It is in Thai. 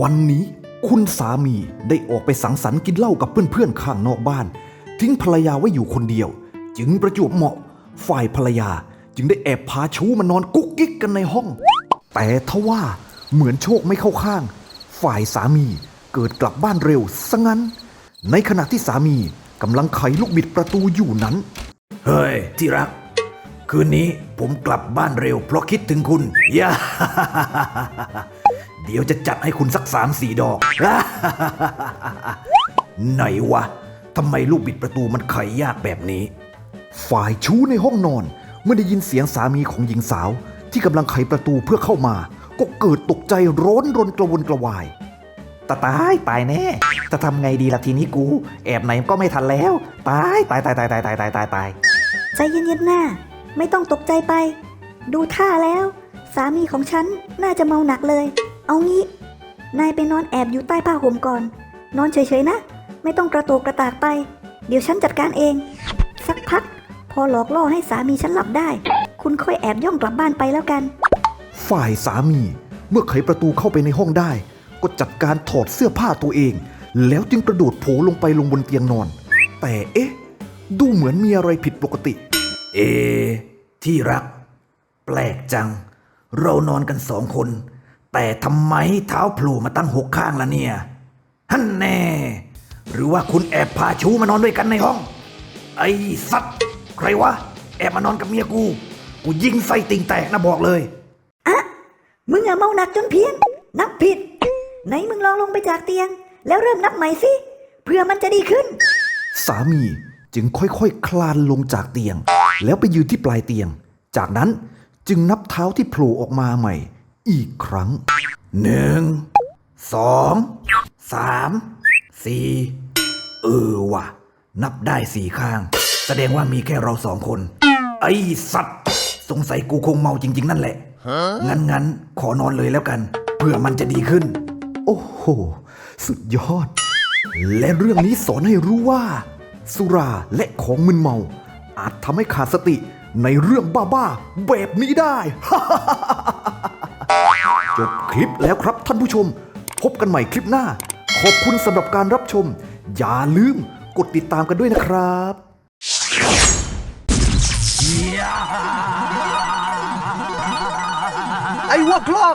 วันนี้คุณสามีได้ออกไปสังสรรค์กินเหล้ากับเพื่อนๆข้างนอกบ้าน ทิ้งภรรยาไว้อยู่คนเดียว จึงประจวบเหมาะ ฝ่ายภรรยาจึงได้แอบพาชู้มานอนกุ๊กกิ๊กกันในห้อง แต่ทว่าเหมือนโชคไม่เข้าข้าง ฝ่ายสามีเกิดกลับบ้านเร็วซะงั้น ในขณะที่สามีกำลังไขลูกบิดประตูอยู่นั้น เฮ้ย ที่รัก คืนนี้ผมกลับบ้านเร็วเพราะคิดถึงคุณย่า เดี๋ยวจะจัดให้คุณสักสามสี่ดอก ไหนวะทำไมลูกบิดประตูมันไขยากแบบนี้ ฝ่ายชู้ในห้องนอน เมื่อได้ยินเสียงสามีของหญิงสาว ที่กำลังไขประตูเพื่อเข้ามา ก็เกิดตกใจร้อนรนกระวนกระวายตาตายตายแน่ จะทำไงดีล่ะทีนี้กู แอบไหนก็ไม่ทันแล้ว ตายตายตายตายตายตายตายตายตายใจเย็นๆหน้า ไม่ต้องตกใจไป ดูท่าแล้ว สามีของฉันน่าจะเมาหนักเลย เอางี้ นายไปนอนแอบอยู่ใต้ผ้าห่มก่อน นอนเฉยๆนะ ไม่ต้องกระโตกกระตากไป เดี๋ยวฉันจัดการเอง สักพัก พอหลอกล่อให้สามีฉันหลับได้ คุณค่อยแอบย่องกลับบ้านไปแล้วกัน ฝ่ายสามีเมื่อไขประตูเข้าไปในห้องได้ ก็จัดการถอดเสื้อผ้าตัวเอง แล้วจึงกระโดดโผล่ลงไปลงบนเตียงนอน แต่เอ๊ะ ดูเหมือนมีอะไรผิดปกติ เอ ที่รัก แปลกจัง เรานอนกันสองคน แต่ทำไมเท้าโผล่มาตั้งหกข้างละเนี่ย ฮันแน่ หรือว่าคุณแอบพาชู้มานอนด้วยกันในห้อง ไอ้สัตว์ ใครวะ แอบมานอนกับเมียกู กูยิงไส้ติ่งแตกนะบอกเลยมึงอะเมาหนักจนเพี้ยน นับผิด ไหนมึงลองลงไปจากเตียง แล้วเริ่มนับใหม่สิ เพื่อมันจะดีขึ้น สามีจึงค่อยๆคคลานลงจากเตียง แล้วไปยืนที่ปลายเตียง จากนั้นจึงนับเท้าที่โผล่ออกมาใหม่ อีกครั้งหนึ่งสองสามสี่เออว่ะ นับได้สี่ข้าง แสดงว่ามีแค่เราสองคน ไอ้สัตว์ สงสัยกูคงเมาจริง ๆ นั่นแหละ งั้นงั้นขอนอนเลยแล้วกัน เพื่อมันจะดีขึ้น โอ้โห สุดยอด และเรื่องนี้สอนให้รู้ว่า สุราและของมึนเมา อาจทำให้ขาดสติในเรื่องบ้าๆแบบนี้ได้ จบคลิปแล้วครับท่านผู้ชม พบกันใหม่คลิปหน้า ขอบคุณสำหรับการรับชม อย่าลืมกดติดตามกันด้วยนะครับ ไอ้วัวคลอก